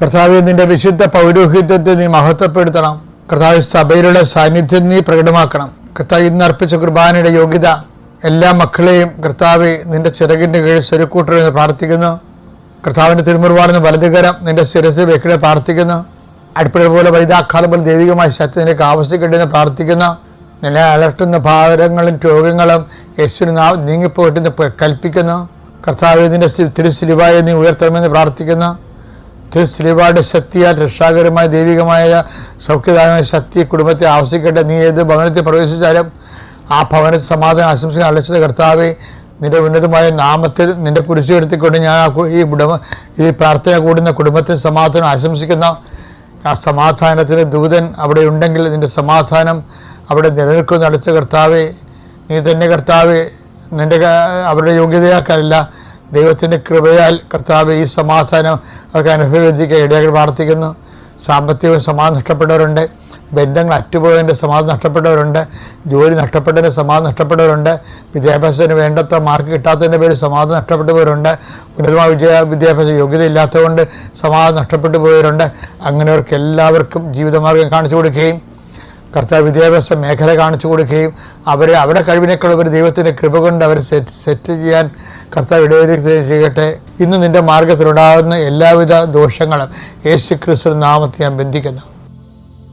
കർത്താവ് നിന്റെ വിശുദ്ധ പൗരോഹിത്യത്തെ നീ മഹത്വപ്പെടുത്തണം. കർത്താവ് സഭയിലുള്ള സാന്നിധ്യം നീ പ്രകടമാക്കണം. കർത്താവ് ഇന്ന് അർപ്പിച്ച കുർബാനയുടെ യോഗ്യത എല്ലാ മക്കളെയും കർത്താവ് നിന്റെ ചിറകിന്റെ കീഴിൽ സ്വരുക്കൂട്ടരെന്ന് പ്രാർത്ഥിക്കുന്നു. കർത്താവിന്റെ തിരുമുറിവാടുന്ന വലതുകരം നിന്റെ ശിരസ് വെക്കിടെ പ്രാർത്ഥിക്കുന്നു. അടുപ്പിട പോലെ വൈദാഖാല പോലെ ദൈവികമായ ശക്തി നിനക്ക് ആവശ്യക്കെട്ടെന്ന് പ്രാർത്ഥിക്കുന്നു. നിന്നെ അലട്ടുന്ന ഭാരങ്ങളും രോഗങ്ങളും യേശുവിന് നാ കൽപ്പിക്കുന്നു. കർത്താവ് നിന്റെ തിരുസിലിവായി നീ ഉയർത്തണമെന്ന് പ്രാർത്ഥിക്കുന്നു. തിരുസിലിവായുടെ ശക്തിയാൽ രക്ഷാകരമായ ദൈവികമായ സൗഖ്യദായകമായ ശക്തി കുടുംബത്തെ ആവശ്യിക്കട്ടെ. നീ ഏത് ഭവനത്തിൽ പ്രവേശിച്ചാലും ആ ഭവനത്തിൽ സമാധാനം ആശംസിക്കാൻ അലച്ചത് കർത്താവെ നിന്റെ ഉന്നതമായ നാമത്തിൽ നിന്റെ കുരിശു എടുത്തിക്കൊണ്ട് ഞാൻ ആ ഈ കുടുംബ ഈ പ്രാർത്ഥന കൂടുന്ന കുടുംബത്തിന് സമാധാനം ആശംസിക്കുന്ന ആ സമാധാനത്തിന് ദൂതൻ അവിടെ ഉണ്ടെങ്കിൽ നിന്റെ സമാധാനം അവിടെ നിലനിൽക്കുന്ന അടച്ച കർത്താവെ നീ തന്നെ കർത്താവെ നിന്റെ അവരുടെ യോഗ്യതയാക്കാനല്ല ദൈവത്തിന്റെ കൃപയാൽ കർത്താവ് ഈ സമാധാനം അവർക്ക് അനുഭവിക്കാൻ ഇടയാക്കി പ്രാർത്ഥിക്കുന്നു. സാമ്പത്തിക സമാധാനം നഷ്ടപ്പെട്ടവരുണ്ട്. ബന്ധങ്ങൾ അറ്റുപോയതിന്റെ സമാധാനം നഷ്ടപ്പെട്ടവരുണ്ട്. ജോലി നഷ്ടപ്പെട്ടതിന്റെ സമാധാനം നഷ്ടപ്പെട്ടവരുണ്ട്. വിദ്യാഭ്യാസത്തിന് വേണ്ടത്ര മാർക്ക് കിട്ടാത്തതിന്റെ പേരിൽ സമാധാനം നഷ്ടപ്പെട്ടവരുണ്ട് ഉന്നതമായ വിദ്യാ വിദ്യാഭ്യാസ യോഗ്യത ഇല്ലാത്തതുകൊണ്ട് സമാധാനം നഷ്ടപ്പെട്ടു പോയവരുണ്ട് അങ്ങനെയവർക്ക് എല്ലാവർക്കും ജീവിതമാർഗം കാണിച്ചു കൊടുക്കുകയും കർത്താവ് വിദ്യാഭ്യാസ മേഖല കാണിച്ചു കൊടുക്കുകയും അവരെ അവരുടെ കഴിവിനേക്കാൾ ഒരു ദൈവത്തിന്റെ കൃപ കൊണ്ട് അവരെ സെറ്റ് സെറ്റ് ചെയ്യാൻ കർത്താവ് ഇടവരുത്തുകയും ചെയ്യട്ടെ. ഇന്ന് നിന്റെ മാർഗത്തിലുണ്ടാകുന്ന എല്ലാവിധ ദോഷങ്ങളും യേശു ക്രിസ്തു നാമത്തെ ഞാൻ ബന്ധിക്കുന്നു.